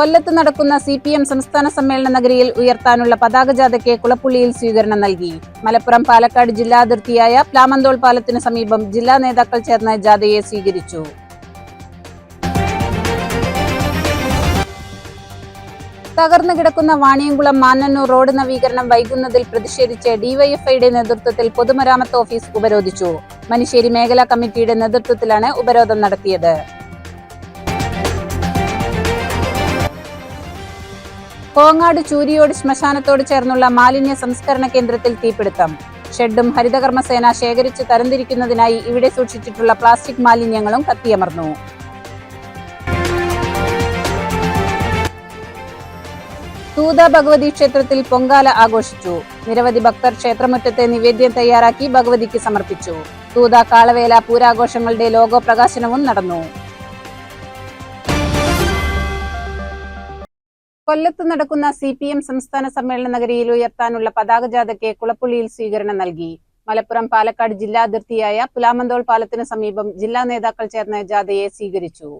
കൊല്ലത്ത് നടക്കുന്ന C P M സംസ്ഥാന സമ്മേളന നഗരിയിൽ ഉയർത്താനുള്ള പതാക ജാഥയ്ക്ക് കുളപ്പുള്ളിയിൽ സ്വീകരണം നൽകി. മലപ്പുറം പാലക്കാട് ജില്ലാ അതിർത്തിയായ പ്ലാമന്തോൾ പാലത്തിന് സമീപം ജില്ലാ നേതാക്കൾ ചേർന്ന് ജാഥയെ സ്വീകരിച്ചു. തകർന്നു കിടക്കുന്ന വാണിയംകുളം മാനന്നൂർ റോഡ് നവീകരണം വൈകുന്നതിൽ പ്രതിഷേധിച്ച് ഡിവൈഎഫ്ഐയുടെ നേതൃത്വത്തിൽ പൊതുമരാമത്ത് ഓഫീസ് ഉപരോധിച്ചു. മനുശ്ശേരി മേഖലാ കമ്മിറ്റിയുടെ നേതൃത്വത്തിലാണ് ഉപരോധം നടത്തിയത്. കോങ്ങാട് ചൂരിയോട് ശ്മശാനത്തോട് ചേർന്നുള്ള മാലിന്യ സംസ്കരണ കേന്ദ്രത്തിൽ തീപിടുത്തം. ഷെഡും ഹരിതകർമ്മസേന ശേഖരിച്ച് തരംതിരിക്കുന്നതിനായി ഇവിടെ സൂക്ഷിച്ചിട്ടുള്ള പ്ലാസ്റ്റിക് മാലിന്യങ്ങളും കത്തിയമർന്നു. തൂത ഭഗവതി ക്ഷേത്രത്തിൽ പൊങ്കാല ആഘോഷിച്ചു. നിരവധി ഭക്തർ ക്ഷേത്രമുറ്റത്തെ നിവേദ്യം തയ്യാറാക്കി ഭഗവതിക്ക് സമർപ്പിച്ചു. തൂത കാളവേല പൂരാഘോഷങ്ങളുടെ ലോഗോ പ്രകാശനവും നടന്നു. കൊല്ലത്ത് നടക്കുന്ന സി പി എം സംസ്ഥാന സമ്മേളന നഗരിയിൽ ഉയർത്താനുള്ള പതാക ജാഥയ്ക്ക് കുളപ്പുള്ളിയിൽ സ്വീകരണം നൽകി. മലപ്പുറം പാലക്കാട് ജില്ലാ അതിർത്തിയായ പുലാമന്തോൾ പാലത്തിന് സമീപം ജില്ലാ നേതാക്കൾ ചേർന്ന ജാഥയെ സ്വീകരിച്ചു.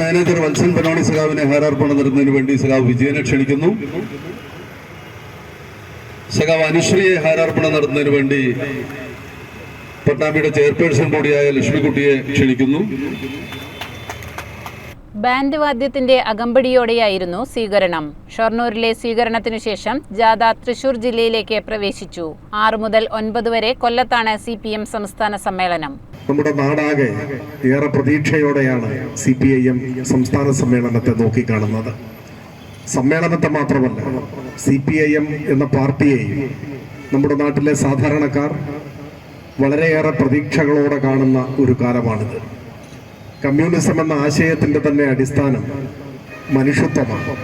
മാനേജർ വത്സൻ പനോണി സഖാവിനെ ഹാരാർപ്പണം നടത്തുന്നതിന് വേണ്ടി സഖാവ് വിജയനെ ക്ഷണിക്കുന്നു. സഖാവ് അനുശ്രീയെ ഹാരാർപ്പണം നടത്തുന്നതിന് വേണ്ടി പട്ടാമ്പിയുടെ ചെയർപേഴ്സൺ കൂടിയായ ലക്ഷ്മിക്കുട്ടിയെ ക്ഷണിക്കുന്നു. ബാൻഡ് വാദ്യത്തിന്റെ അകമ്പടിയോടെയായിരുന്നു സ്വീകരണം. ഷൊർണൂരിലെ സ്വീകരണത്തിനു ശേഷം ജാഥ തൃശൂർ ജില്ലയിലേക്ക് പ്രവേശിച്ചു. ആറു മുതൽ ഒൻപത് വരെ കൊല്ലത്താണ് സി സംസ്ഥാന സമ്മേളനം. നമ്മുടെ നാടാകെ ഏറെ പ്രതീക്ഷയോടെയാണ് സി പി ഐ എം സംസ്ഥാന സമ്മേളനത്തെ നോക്കിക്കാണുന്നത്. സമ്മേളനത്തെ മാത്രമല്ല സി പി ഐ എം എന്ന പാർട്ടിയെയും നമ്മുടെ നാട്ടിലെ സാധാരണക്കാർ വളരെയേറെ പ്രതീക്ഷകളോടെ കാണുന്ന ഒരു കാലമാണിത്. കമ്മ്യൂണിസം എന്ന ആശയത്തിന്റെ തന്നെ അടിസ്ഥാനം മനുഷ്യത്വമാണ്.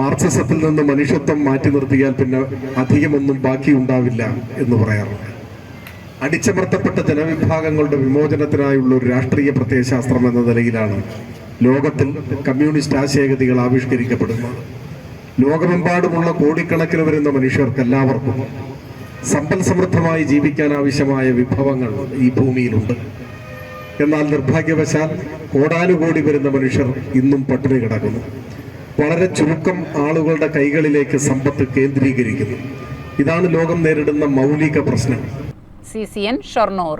മാർക്സിസത്തിൽ നിന്ന് മനുഷ്യത്വം മാറ്റി നിർത്തിയാൽ പിന്നെ അധികമൊന്നും ബാക്കിയുണ്ടാവില്ല എന്ന് പറയാറുണ്ട്. അടിച്ചമർത്തപ്പെട്ട ജനവിഭാഗങ്ങളുടെ വിമോചനത്തിനായുള്ള ഒരു രാഷ്ട്രീയ പ്രത്യയശാസ്ത്രം എന്ന നിലയിലാണ് ലോകത്തിൽ കമ്മ്യൂണിസ്റ്റ് ആശയഗതികൾ ആവിഷ്കരിക്കപ്പെടുന്നത്. ലോകമെമ്പാടുമുള്ള കോടിക്കണക്കിന് വരുന്ന മനുഷ്യർക്ക് എല്ലാവർക്കും സമ്പൽ സമൃദ്ധമായി ജീവിക്കാൻ ആവശ്യമായ വിഭവങ്ങൾ ഈ ഭൂമിയിലുണ്ട്. എന്നാൽ നിർഭാഗ്യവശാൽ കോടാനുകോടി വരുന്ന മനുഷ്യർ ഇന്നും പട്ടിണി കിടക്കുന്നു. വളരെ ചുരുക്കം ആളുകളുടെ കൈകളിലേക്ക് സമ്പത്ത് കേന്ദ്രീകരിക്കുന്നു. ഇതാണ് ലോകം നേരിടുന്ന മൗലിക പ്രശ്നം. C C N Shoranur.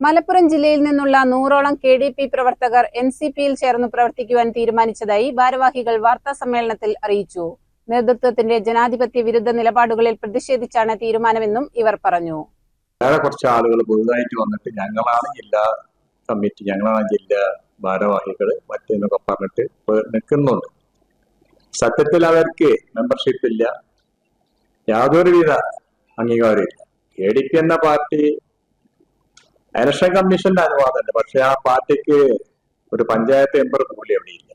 Malappuram ജില്ലയിൽ നിന്നുള്ള നൂറോളം കെ ഡി പി പ്രവർത്തകർ എൻ സി പിയിൽ ചേർന്ന് പ്രവർത്തിക്കുവാൻ തീരുമാനിച്ചതായി ഭാരവാഹികൾ വാർത്താ സമ്മേളനത്തിൽ അറിയിച്ചു. നേതൃത്വത്തിന്റെ ജനാധിപത്യ വിരുദ്ധ നിലപാടുകളിൽ പ്രതിഷേധിച്ചാണ് തീരുമാനമെന്നും ഇവർ പറഞ്ഞു. വേറെ കുറച്ച് ആളുകൾ പുതുതായിട്ട് വന്നിട്ട് ഞങ്ങളാണ് ജില്ലാ കമ്മിറ്റി ഞങ്ങളാണ് ജില്ലാ ഭാരവാഹികൾ മറ്റെന്നൊക്കെ പറഞ്ഞിട്ട് നിൽക്കുന്നുണ്ട്. സത്യത്തിൽ അവർക്ക് മെമ്പർഷിപ്പ് ഇല്ല. യാതൊരുവിധ അംഗീകാരമില്ല എ ഡി പി എന്ന പാർട്ടി ഇലക്ഷൻ കമ്മീഷന്റെ അനുവാദമുണ്ട്. പക്ഷെ ആ പാർട്ടിക്ക് ഒരു പഞ്ചായത്ത് മെമ്പർ കൂലി എവിടെയില്ല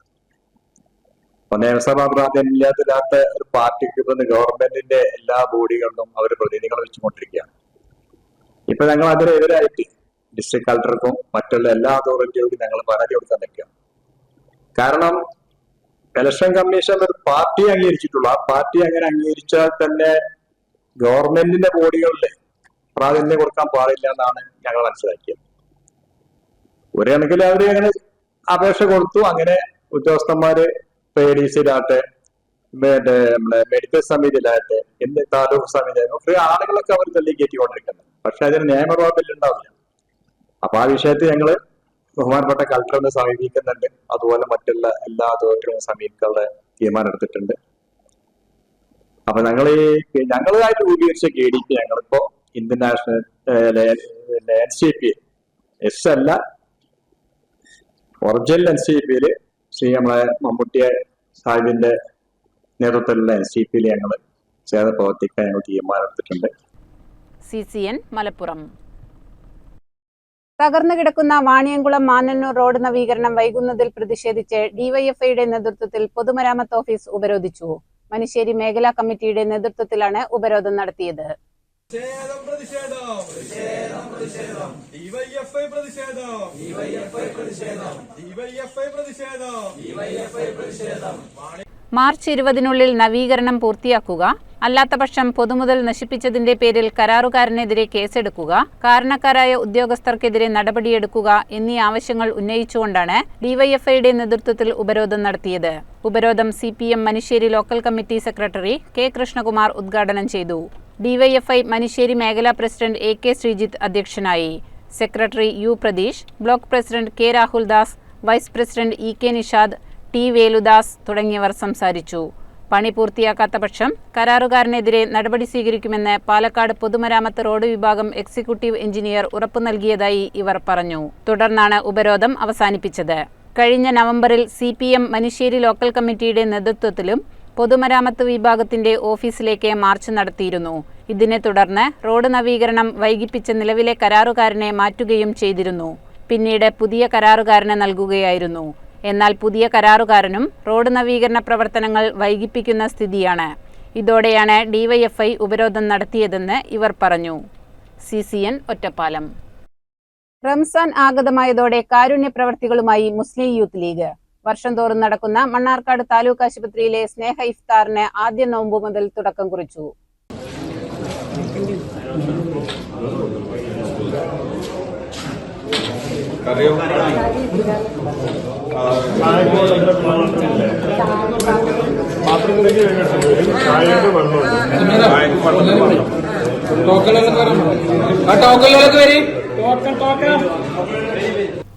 അപ്പൊ നിയമസഭാ പ്രാതിനിധ്യത്തിലാത്ത ഒരു പാർട്ടിക്ക് ഇപ്പൊ ഗവൺമെന്റിന്റെ എല്ലാ ബോഡികളിലും അവർ പ്രതിനിധികളെ വെച്ചുകൊണ്ടിരിക്കുകയാണ് ഇപ്പൊ ഞങ്ങൾ അതിനെതിരായിട്ട് ഡിസ്ട്രിക്ട് കളക്ടർക്കും മറ്റുള്ള എല്ലാ അതോറിറ്റികൾക്കും ഞങ്ങൾ പരാതി കൊടുക്കാൻ നിൽക്കുകയാണ്. കാരണം ഇലക്ഷൻ കമ്മീഷൻ ഒരു പാർട്ടി അംഗീകരിച്ചിട്ടുള്ളൂ. ആ പാർട്ടി അങ്ങനെ അംഗീകരിച്ചാൽ തന്നെ ഗവൺമെന്റിന്റെ ബോഡികളിൽ പ്രാധാന്യം കൊടുക്കാൻ പാടില്ല എന്നാണ് ഞങ്ങൾ മനസ്സിലാക്കിയത്. ഒരു കണക്കിൽ അങ്ങനെ അപേക്ഷ കൊടുത്തു. അങ്ങനെ ഉദ്യോഗസ്ഥന്മാര് എ ഡി മറ്റേ നമ്മുടെ മെഡിക്കൽ സമിതിയിലാകട്ടെ എന്ത് താലൂക്ക് സമിതി കുറെ ആളുകളൊക്കെ അവർ തള്ളി കയറ്റിക്കൊണ്ടിരിക്കുന്നത് പക്ഷെ അതിന് നിയമപ്രഭാവത്തിൽ ഉണ്ടാവില്ല. അപ്പൊ ആ വിഷയത്തിൽ ഞങ്ങൾ ബഹുമാനപ്പെട്ട കളക്ടറിനെ സമീപിക്കുന്നുണ്ട്. അതുപോലെ മറ്റുള്ള എല്ലാ അതോറിറ്റികളും സമീപിക്കാനുള്ള തീരുമാനം എടുത്തിട്ടുണ്ട്. അപ്പൊ ഞങ്ങൾ ഈ ഞങ്ങളായിട്ട് രൂപീകരിച്ച കെ ഡി പി ഞങ്ങളിപ്പോ ഇന്ത്യൻ നാഷണൽ ലാൻഡ്സ്കേപ്പ് എസ് അല്ല ഒറിജിനൽ എൻ സി ശ്രീ നമ്മളെ മമ്മൂട്ടിയെ സാഹിബിന്റെ നേതൃത്വത്തിലുള്ള എൻ സി പിയിൽ ഞങ്ങൾ ചേർന്ന് പ്രവർത്തിക്കാൻ ഞങ്ങൾ തീരുമാനമെടുത്തിട്ടുണ്ട്. C C N Malappuram. തകർന്നു കിടക്കുന്ന വാണിയംകുളം മാനന്നൂർ റോഡ് നവീകരണം വൈകുന്നതിൽ പ്രതിഷേധിച്ച് ഡിവൈഎഫ്ഐയുടെ നേതൃത്വത്തിൽ പൊതുമരാമത്ത് ഓഫീസ് ഉപരോധിച്ചു. മനുശ്ശേരി മേഖലാ കമ്മിറ്റിയുടെ നേതൃത്വത്തിലാണ് ഉപരോധം നടത്തിയത്. പ്രതിഷേധം പ്രതിഷേധം. ഡിവൈഎഫ്ഐ പ്രതിഷേധം. ഡിവൈഎഫ്ഐ പ്രതിഷേധം. ഡിവൈഎഫ്ഐ പ്രതിഷേധം. മാർച്ച് ഇരുപതിനുള്ളിൽ നവീകരണം പൂർത്തിയാക്കുക അല്ലാത്തപക്ഷം പൊതുമുതൽ നശിപ്പിച്ചതിന്റെ പേരിൽ കരാറുകാരനെതിരെ കേസെടുക്കുക കാരണക്കാരായ ഉദ്യോഗസ്ഥർക്കെതിരെ നടപടിയെടുക്കുക എന്നീ ആവശ്യങ്ങൾ ഉന്നയിച്ചുകൊണ്ടാണ് ഡിവൈഎഫ്ഐയുടെ നേതൃത്വത്തിൽ ഉപരോധം നടത്തിയത്. ഉപരോധം C P M Manusseri local committee secretary K Krishnakumar ഉദ്ഘാടനം ചെയ്തു. ഡിവൈഎഫ്ഐ മനുശ്ശേരി മേഖലാ പ്രസിഡന്റ് എ കെ ശ്രീജിത്ത് അധ്യക്ഷനായി. Secretary U Pratheesh block president K Rahul Das vice president E K Nishad T Veludas തുടങ്ങിയവർ സംസാരിച്ചു. പണി പൂർത്തിയാക്കാത്ത പക്ഷം കരാറുകാരനെതിരെ നടപടി സ്വീകരിക്കുമെന്ന് പാലക്കാട് പൊതുമരാമത്ത് റോഡ് വിഭാഗം എക്സിക്യൂട്ടീവ് എഞ്ചിനീയർ ഉറപ്പു നൽകിയതായി ഇവർ പറഞ്ഞു. തുടർന്നാണ് ഉപരോധം അവസാനിപ്പിച്ചത്. കഴിഞ്ഞ നവംബറിൽ C P M Manusseri local കമ്മിറ്റിയുടെ നേതൃത്വത്തിലും പൊതുമരാമത്ത് വിഭാഗത്തിന്റെ ഓഫീസിലേക്ക് മാർച്ച് നടത്തിയിരുന്നു. ഇതിനെ തുടർന്ന് റോഡ് നവീകരണം വൈകിപ്പിച്ച നിലവിലെ കരാറുകാരനെ മാറ്റുകയും ചെയ്തിരുന്നു. പിന്നീട് പുതിയ കരാറുകാരനെ നൽകുകയായിരുന്നു. എന്നാൽ പുതിയ കരാറുകാരനും റോഡ് നവീകരണ പ്രവർത്തനങ്ങൾ വൈകിപ്പിക്കുന്ന സ്ഥിതിയാണ്. ഇതോടെയാണ് ഡിവൈഎഫ്ഐ ഉപരോധം നടത്തിയതെന്ന് ഇവർ പറഞ്ഞു. C C N Ottapalam. Ramzan ആഗതമായതോടെ കാരുണ്യ പ്രവർത്തികളുമായി മുസ്ലിം യൂത്ത് ലീഗ്. വർഷം തോറും നടക്കുന്ന മണ്ണാർക്കാട് താലൂക്ക് ആശുപത്രിയിലെ സ്നേഹ ഇഫ്താറിന് ആദ്യ നോമ്പ് മുതൽ തുടക്കം കുറിച്ചു.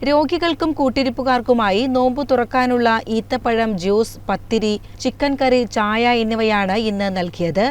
രോഗികൾക്കും കൂട്ടിരിപ്പുകാർക്കുമായി നോമ്പു തുറക്കാനുള്ള ഈത്തപ്പഴം ജ്യൂസ് പത്തിരി ചിക്കൻ കറി ചായ എന്നിവയാണ് ഇന്ന് നൽകിയത്.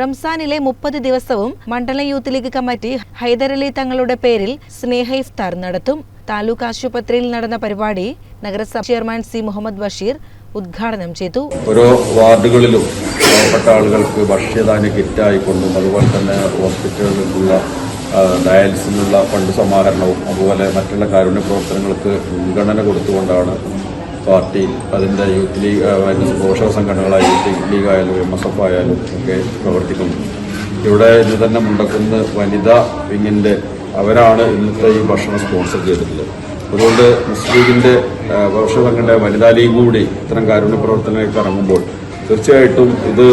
റംസാനിലെ മുപ്പത് ദിവസവും മണ്ഡലം യൂത്ത് ലീഗ് കമ്മിറ്റി ഹൈദരലി തങ്ങളുടെ പേരിൽ സ്നേഹ ഇഫ്താർ നടത്തും. താലൂക്ക് ആശുപത്രിയിൽ നടന്ന പരിപാടി നഗരസഭ ചെയർമാൻ സി മുഹമ്മദ് ബഷീർ ഉദ്ഘാടനം ചെയ്തു. ഓരോ വാർഡുകളിലും പാവപ്പെട്ട ആളുകൾക്ക് ഭക്ഷ്യധാന്യ കിറ്റായിക്കൊണ്ടും അതുപോലെ തന്നെ ഹോസ്പിറ്റലുകളിലുള്ള ഡയാലിസിനുള്ള ഫണ്ട് സമാഹരണവും അതുപോലെ മറ്റുള്ള കാരുണ്യ പ്രവർത്തനങ്ങൾക്ക് മുൻഗണന കൊടുത്തുകൊണ്ടാണ് പാർട്ടി അതിന്റെ യൂത്ത് ലീഗ് പോഷക സംഘടനകളായ യൂത്ത് ലീഗ് ആയാലും എം എസ് എഫ് ആയാലും ഒക്കെ പ്രവർത്തിക്കുന്നു. ഇവിടെ ഇന്ന് തന്നെ മുണ്ടക്കുന്ന വനിതാ വിങ്ങിന്റെ അവരാണ് ഇന്നത്തെ ഈ ഭക്ഷണം സ്പോൺസർ ചെയ്തിട്ടുള്ളത്. അതുകൊണ്ട് മുസ്ലിം ലീഗിന്റെ പോഷക സംഘടന വനിതാ ലീഗ് കൂടി ഇത്തരം കാരുണ്യ പ്രവർത്തനങ്ങൾക്ക് ഇറങ്ങുമ്പോൾ തീർച്ചയായിട്ടും ഇത്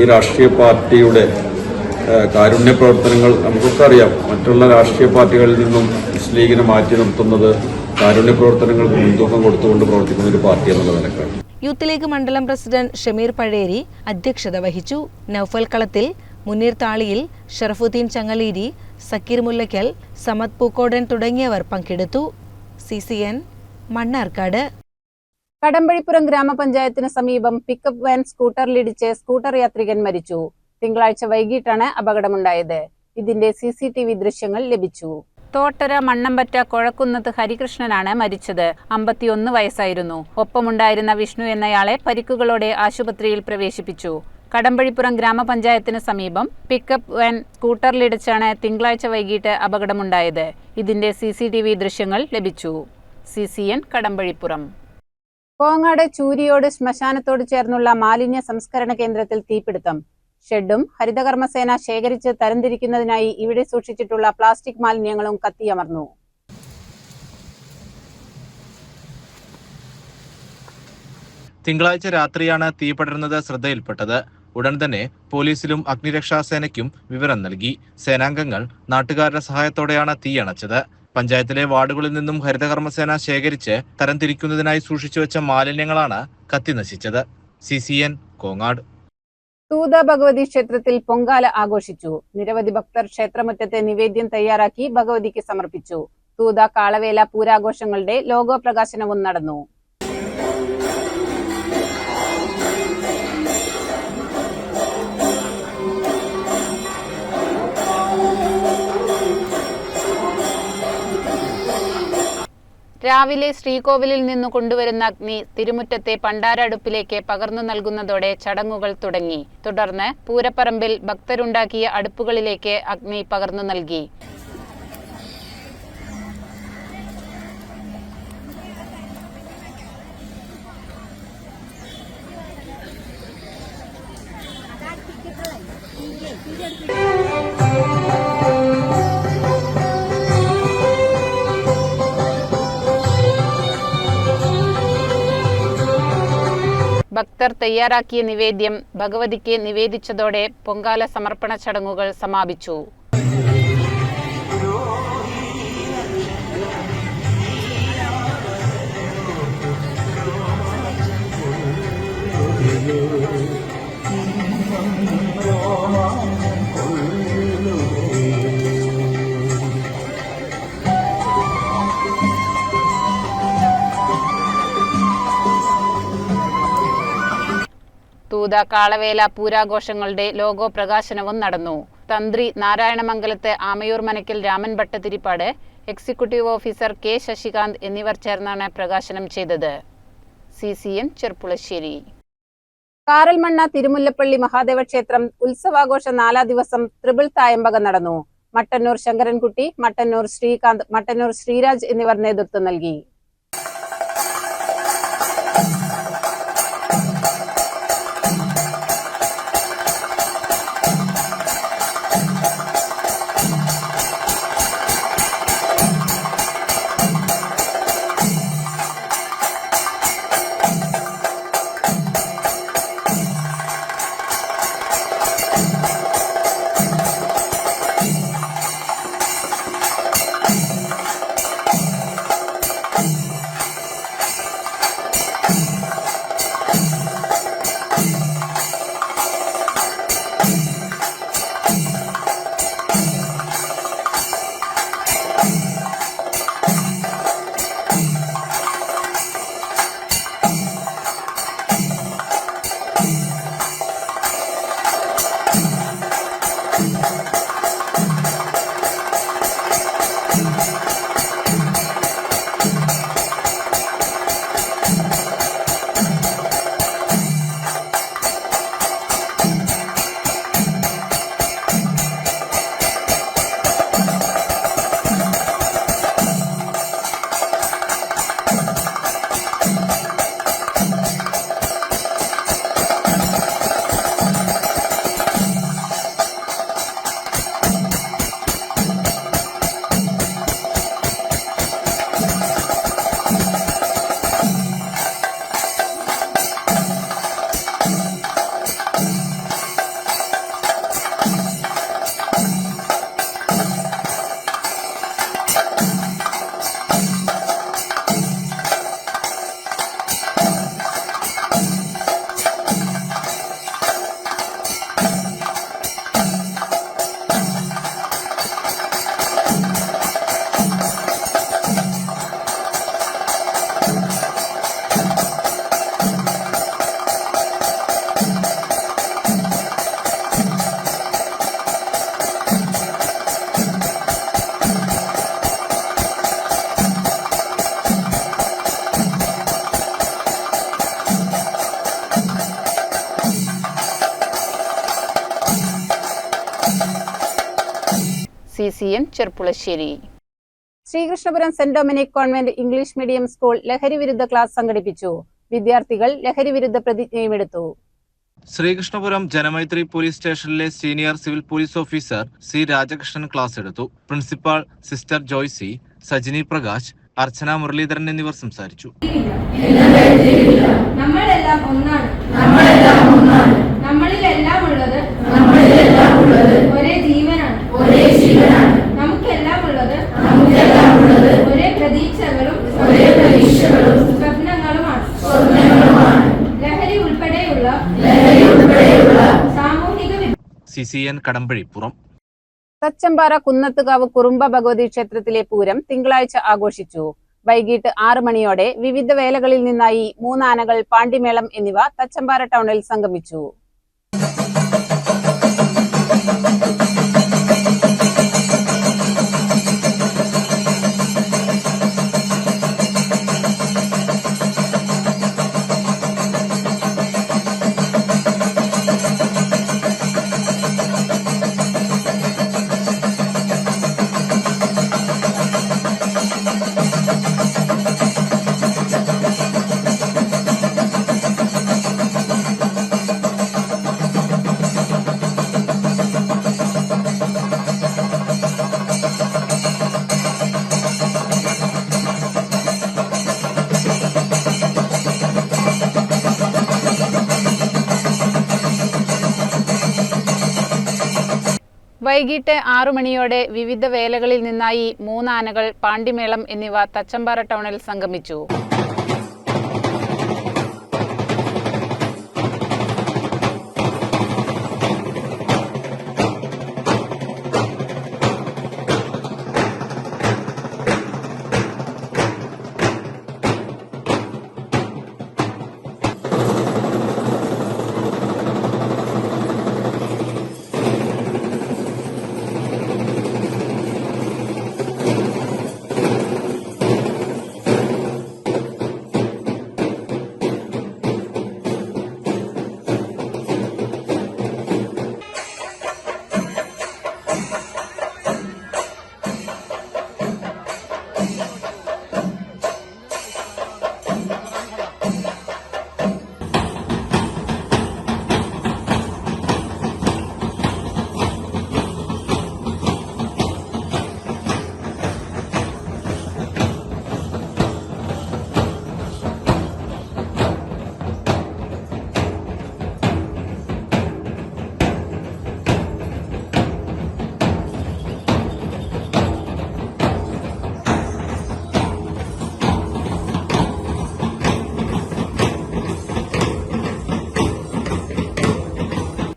ഈ രാഷ്ട്രീയ പാർട്ടിയുടെ കാരുണ്യ പ്രവർത്തനങ്ങൾ നമുക്കൊക്കെ അറിയാം. മറ്റുള്ള രാഷ്ട്രീയ പാർട്ടികളിൽ നിന്നും മുസ്ലിം ലീഗിനെ മാറ്റി നിർത്തുന്നത് കാരുണ്യ പ്രവർത്തനങ്ങൾക്ക് മുൻതൂക്കം കൊടുത്തുകൊണ്ട് പ്രവർത്തിക്കുന്ന ഒരു പാർട്ടി എന്നുള്ള നിലക്കാണ്. യൂത്ത് ലീഗ് മണ്ഡലം പ്രസിഡന്റ് ഷമീർ പഴേരി അധ്യക്ഷത വഹിച്ചു. നൌഫൽ കളത്തിൽ മുനീർ താളിയിൽ ഷറഫുദ്ദീൻ ചങ്ങലീരി സക്കീർ മുല്ലയ്ക്കൽ സമത് പൂക്കോടൻ തുടങ്ങിയവർ പങ്കെടുത്തു. C C N Mannarkkad. Kadambazhipuram ഗ്രാമപഞ്ചായത്തിന് സമീപം പിക്കപ്പ് വാൻ സ്കൂട്ടറിലിടിച്ച് സ്കൂട്ടർ യാത്രികൻ മരിച്ചു. തിങ്കളാഴ്ച വൈകിട്ടാണ് അപകടമുണ്ടായത്. ഇതിന്റെ സി സി ടി വി ദൃശ്യങ്ങൾ ലഭിച്ചു. തോട്ടര മണ്ണമ്പറ്റ കൊഴക്കുന്നത് ഹരികൃഷ്ണനാണ് മരിച്ചത്. അമ്പത്തിയൊന്ന് വയസ്സായിരുന്നു. ഒപ്പമുണ്ടായിരുന്ന വിഷ്ണു എന്നയാളെ പരിക്കുകളോടെ ആശുപത്രിയിൽ പ്രവേശിപ്പിച്ചു. കടമ്പഴിപ്പുറം ഗ്രാമപഞ്ചായത്തിന് സമീപം പിക്കപ്പ് വാൻ സ്കൂട്ടറിലിടിച്ചാണ് തിങ്കളാഴ്ച വൈകിട്ട് അപകടമുണ്ടായത്. ഇതിന്റെ സി സി ടി വി ദൃശ്യങ്ങൾ ലഭിച്ചു. C C N Kadambazhipuram. Kongad Chooriyode ശ്മശാനത്തോട് ചേർന്നുള്ള മാലിന്യ സംസ്കരണ കേന്ദ്രത്തിൽ തീപിടുത്തം. ഷെഡും ഹരിതകർമ്മസേന ശേഖരിച്ച് തരംതിരിക്കുന്നതിനായി ഇവിടെ സൂക്ഷിച്ചിട്ടുള്ള പ്ലാസ്റ്റിക് മാലിന്യങ്ങളും കത്തിയമർന്നു. തിങ്കളാഴ്ച രാത്രിയാണ് തീ പടരുന്നത് ശ്രദ്ധയിൽപ്പെട്ടത്. ഉടൻ തന്നെ പോലീസിലും അഗ്നിരക്ഷാ സേനയ്ക്കും വിവരം നൽകി. സേനാംഗങ്ങൾ നാട്ടുകാരുടെ സഹായത്തോടെയാണ് തീ അണച്ചത്. പഞ്ചായത്തിലെ വാർഡുകളിൽ നിന്നും ഹരിതകർമ്മസേന ശേഖരിച്ച് തരംതിരിക്കുന്നതിനായി സൂക്ഷിച്ചു വെച്ച മാലിന്യങ്ങളാണ് കത്തിനശിച്ചത് സി സി കോങ്ങാട്. തൂത ഭഗവതി ക്ഷേത്രത്തിൽ പൊങ്കാല ആഘോഷിച്ചു. നിരവധി ഭക്തർ ക്ഷേത്രമുറ്റത്തെ നിവേദ്യം തയ്യാറാക്കി ഭഗവതിക്ക് സമർപ്പിച്ചു. തൂത കാളവേല പൂരാഘോഷങ്ങളുടെ ലോഗോ പ്രകാശനവും നടന്നു. രാവിലെ ശ്രീകോവിലിൽ നിന്നു കൊണ്ടുവരുന്ന അഗ്നി തിരുമുറ്റത്തെ പണ്ടാരടുപ്പിലേക്ക് പകർന്നു നൽകുന്നതോടെ ചടങ്ങുകൾ തുടങ്ങി. തുടർന്ന് പൂരപ്പറമ്പിൽ ഭക്തരുണ്ടാക്കിയ അടുപ്പുകളിലേക്ക് അഗ്നി പകർന്നു നൽകി. ഭക്തർ തയ്യാറാക്കിയ നിവേദ്യം ഭഗവതിക്ക് നിവേദിച്ചതോടെ പൊങ്കാല സമർപ്പണ ചടങ്ങുകൾ സമാപിച്ചു. തൂത കാളവേല പൂരാഘോഷങ്ങളുടെ ലോഗോ പ്രകാശനവും നടന്നു. തന്ത്രി Narayanamangalath Amayur Manakkal Raman Bhattathiripad executive officer K Sasikanth എന്നിവർ ചേർന്നാണ് പ്രകാശനം ചെയ്തത്. C C N Cherpulassery. Karalmanna Thirumullappally Mahadeva ക്ഷേത്രം ഉത്സവാഘോഷ നാലാ ദിവസം ത്രിപിൾ തായമ്പക നടന്നു. മട്ടന്നൂർ ശങ്കരൻകുട്ടി മട്ടന്നൂർ ശ്രീകാന്ത് മട്ടന്നൂർ ശ്രീരാജ് എന്നിവർ നേതൃത്വം നൽകി. N Cherpulassery. Sreekrishnapuram Saint Dominic convent English medium school ലഹരി വിരുദ്ധ ക്ലാസ് സംഘടിപ്പിച്ചു. വിദ്യാർത്ഥികൾ ലഹരി വിരുദ്ധ പ്രതിജ്ഞയും എടുത്തു ശ്രീകൃഷ്ണപുരം ജനമൈത്രി പോലീസ് സ്റ്റേഷനിലെ senior civil police officer C Rajakrishnan class എടുത്തു. പ്രിൻസിപ്പാൾ സിസ്റ്റർ ജോയ്സി സജിനി പ്രകാശ് അർച്ചന മുരളീധരൻ എന്നിവർ സംസാരിച്ചു. നമ്മളെല്ലാം ഒന്നാണ്. നമ്മളെല്ലാം ഒന്നാണ് നമ്മളിൽ എല്ലാ ഒരേ ജീവനാണ് ഒരേ ജീവനാണ് നമുക്കെല്ലാം ഉള്ളത് നമുക്കെല്ലാം ഉള്ളത് ഒരേ പ്രതീക്ഷകളും സ്വപ്നങ്ങളുമാണ്. ലഹരി ഉൾപ്പെടെയുള്ള ലഹരി ഉൾപ്പെടെയുള്ള സാമൂഹിക V- C C N Kadambazhipuram Thachampara Kunnathukavu Kurumba Bhagavathi ക്ഷേത്രത്തിലെ പൂരം തിങ്കളാഴ്ച ആഘോഷിച്ചു. വൈകിട്ട് ആറ് മണിയോടെ വിവിധ വേലകളിൽ നിന്നായി മൂന്നാനകൾ പാണ്ടിമേളം എന്നിവ തച്ചമ്പാറ ടൗണിൽ സംഗമിച്ചു. വൈകിട്ട് മണിയോടെ വിവിധ വേലകളിൽ നിന്നായി മൂന്നാനകൾ പാണ്ടിമേളം എന്നിവ തച്ചമ്പാറ ടൗണിൽ സംഗമിച്ചു.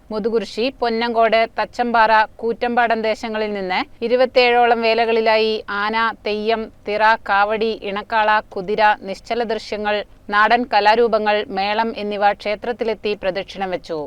മുതുകുരിശി പൊന്നങ്കോട് തച്ചമ്പാറ കൂറ്റമ്പാടം ദേശങ്ങളിൽ നിന്ന് ഇരുപത്തിയേഴോളം വേലകളിലായി ആന തെയ്യം തിറ കാവടി ഇണക്കാള കുതിര നിശ്ചല ദൃശ്യങ്ങൾ നാടൻ കലാരൂപങ്ങൾ മേളം എന്നിവ ക്ഷേത്രത്തിലെത്തി പ്രദക്ഷിണം വെച്ചു.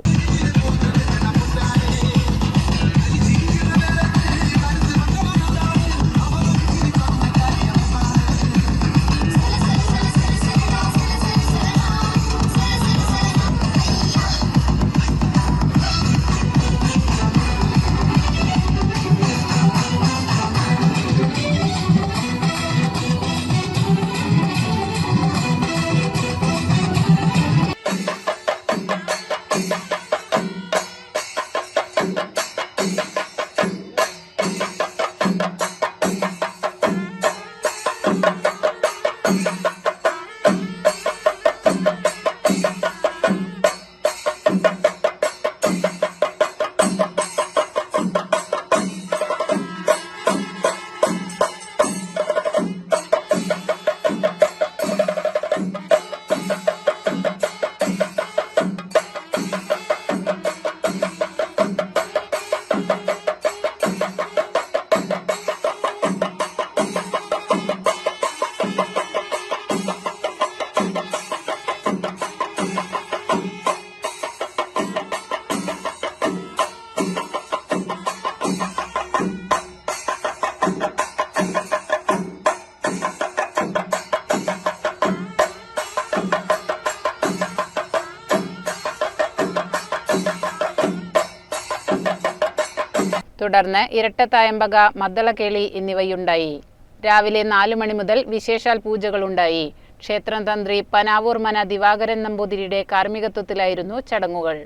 തുടർന്ന് ഇരട്ടത്തായമ്പക മദ്ദളക്കേളി എന്നിവയുണ്ടായി. രാവിലെ നാലു മണി മുതൽ വിശേഷാൽ പൂജകളുണ്ടായി. ക്ഷേത്രം തന്ത്രി പനാവൂർ മന ദിവാകരൻ നമ്പൂതിരിയുടെ കാർമ്മികത്വത്തിലായിരുന്നു ചടങ്ങുകൾ.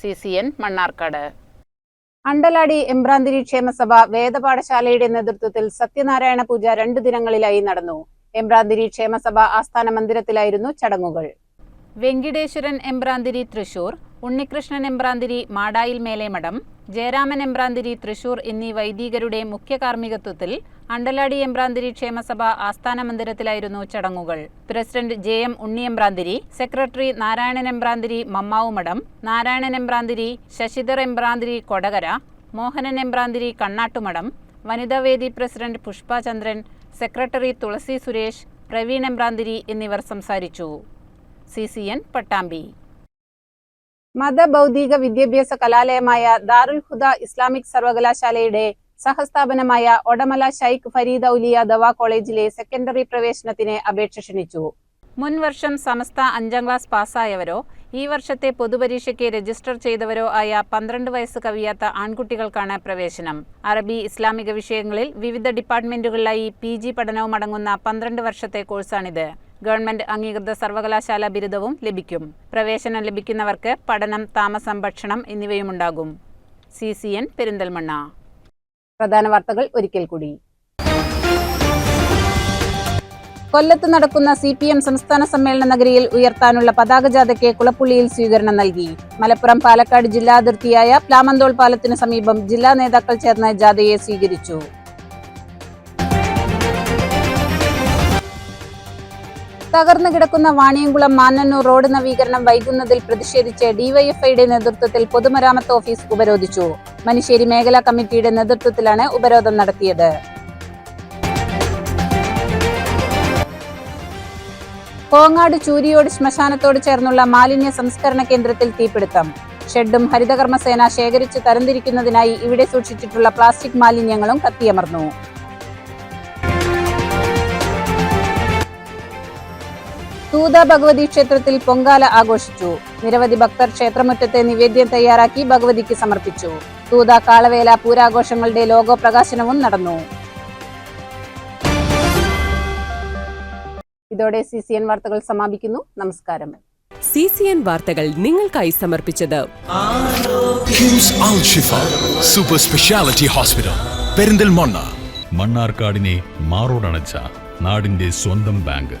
C C N Mannarkkad. Andaladi Embranthiri ക്ഷേമസഭ വേദപാഠശാലയുടെ നേതൃത്വത്തിൽ സത്യനാരായണ പൂജ രണ്ടു ദിനങ്ങളിലായി നടന്നു. എംബ്രാന്തിരി ക്ഷേമസഭ ആസ്ഥാന മന്ദിരത്തിലായിരുന്നു ചടങ്ങുകൾ. വെങ്കിടേശ്വരൻ എമ്പ്രാന്തിരി തൃശൂർ ഉണ്ണികൃഷ്ണൻ എമ്പ്രാന്തിരി മാടായിൽ മേലേമഠം ജയരാമൻ എമ്പ്രാന്തിരി തൃശൂർ എന്നീ വൈദികരുടെ മുഖ്യ കാർമ്മികത്വത്തിൽ അണ്ടലാടി എമ്പ്രാന്തിരി ക്ഷേമസഭ ആസ്ഥാന മന്ദിരത്തിലായിരുന്നു ചടങ്ങുകൾ. President J M Unni Embranthiri secretary Narayanan Embranthiri Mammavumadam Narayanan Embranthiri Sasidhar Embranthiri Kodakara Mohanan Embranthiri Kannattumadam വനിതാവേദി പ്രസിഡന്റ് പുഷ്പ ചന്ദ്രൻ സെക്രട്ടറി തുളസി സുരേഷ് പ്രവീൺ എമ്പ്രാന്തിരി എന്നിവർ സംസാരിച്ചു. C C N Pattambi. മതബൗദ്ധിക വിദ്യാഭ്യാസ കലാലയമായ ദാറുൽ ഹുദ ഇസ്ലാമിക് സർവകലാശാലയുടെ സഹസ്ഥാപനമായ ഒടമല ഷൈഖ് ഫരീദ് ഔലിയ ദവാ കോളേജിലെ സെക്കൻഡറി പ്രവേശനത്തിന് അപേക്ഷ ക്ഷണിച്ചു. മുൻ വർഷം സമസ്ത അഞ്ചാം ക്ലാസ് പാസ്സായവരോ ഈ വർഷത്തെ പൊതുപരീക്ഷയ്ക്ക് രജിസ്റ്റർ ചെയ്തവരോ ആയ പന്ത്രണ്ട് വയസ്സ് കവിയാത്ത ആൺകുട്ടികൾക്കാണ് പ്രവേശനം. അറബി ഇസ്ലാമിക വിഷയങ്ങളിൽ വിവിധ ഡിപ്പാർട്ട്മെന്റുകളിലായി പി ജി പഠനവും അടങ്ങുന്ന പന്ത്രണ്ട് വർഷത്തെ കോഴ്സാണിത്. ഗവൺമെന്റ് അംഗീകൃത സർവകലാശാല ബിരുദവും ലഭിക്കും. പ്രവേശനം ലഭിക്കുന്നവർക്ക് പഠനം താമസം ഭക്ഷണം എന്നിവയുമുണ്ടാകും. C C N Perinthalmanna. പ്രധാന വാർത്തകൾ ഒരിക്കൽ കൂടി. കൊല്ലത്ത് നടക്കുന്ന സി പി എം സംസ്ഥാന സമ്മേളന നഗരിയിൽ ഉയർത്താനുള്ള പതാക ജാഥയ്ക്ക് കുളപ്പുള്ളിയിൽ സ്വീകരണം നൽകി. മലപ്പുറം പാലക്കാട് ജില്ലാ അതിർത്തിയായ പ്ലാമന്തോൾ പാലത്തിന് സമീപം ജില്ലാ നേതാക്കൾ ചേർന്ന് ജാഥയെ സ്വീകരിച്ചു. തകർന്നു കിടക്കുന്ന വാണിയംകുളം മാന്നന്നൂർ റോഡ് നവീകരണം വൈകുന്നതിൽ പ്രതിഷേധിച്ച് ഡിവൈഎഫ്ഐയുടെ നേതൃത്വത്തിൽ പൊതുമരാമത്ത് ഓഫീസ് ഉപരോധിച്ചു. മനുശ്ശേരി മേഖലാ കമ്മിറ്റിയുടെ നേതൃത്വത്തിലാണ് ഉപരോധം നടത്തിയത്. കോങ്ങാട് ചൂരിയോട് ശ്മശാനത്തോട് ചേർന്നുള്ള മാലിന്യ സംസ്കരണ കേന്ദ്രത്തിൽ തീപിടുത്തം. ഷെഡും ഹരിതകർമ്മസേന ശേഖരിച്ച് തരംതിരിക്കുന്നതിനായി ഇവിടെ സൂക്ഷിച്ചിട്ടുള്ള പ്ലാസ്റ്റിക് മാലിന്യങ്ങളും കത്തിയമർന്നു. തൂത ഭഗവതി ക്ഷേത്രത്തിൽ പൊങ്കാല ആഘോഷിച്ചു. നിരവധി ഭക്തർ ക്ഷേത്രമുറ്റത്തെ നിവേദ്യം തയ്യാറാക്കി ഭഗവതിക്ക് സമർപ്പിച്ചു. തൂത കാളവേല പൂരാഘോഷങ്ങളുടെ ലോഗോ പ്രകാശനവും നടന്നു. ഇതോടെ സി സി എൻ വാർത്തകൾ സമാപിക്കുന്നു. നമസ്കാരം. സി സി എൻ വാർത്തകൾ നിങ്ങൾക്കായി സമർപ്പിച്ചത് സൂപ്പർ സ്പെഷ്യാലിറ്റി ഹോസ്പിറ്റൽ പെരിന്തൽമണ്ണ. മണ്ണാർക്കാടിനെ മാറോടണച്ച നാടിന്റെ സ്വന്തം ബാങ്ക്.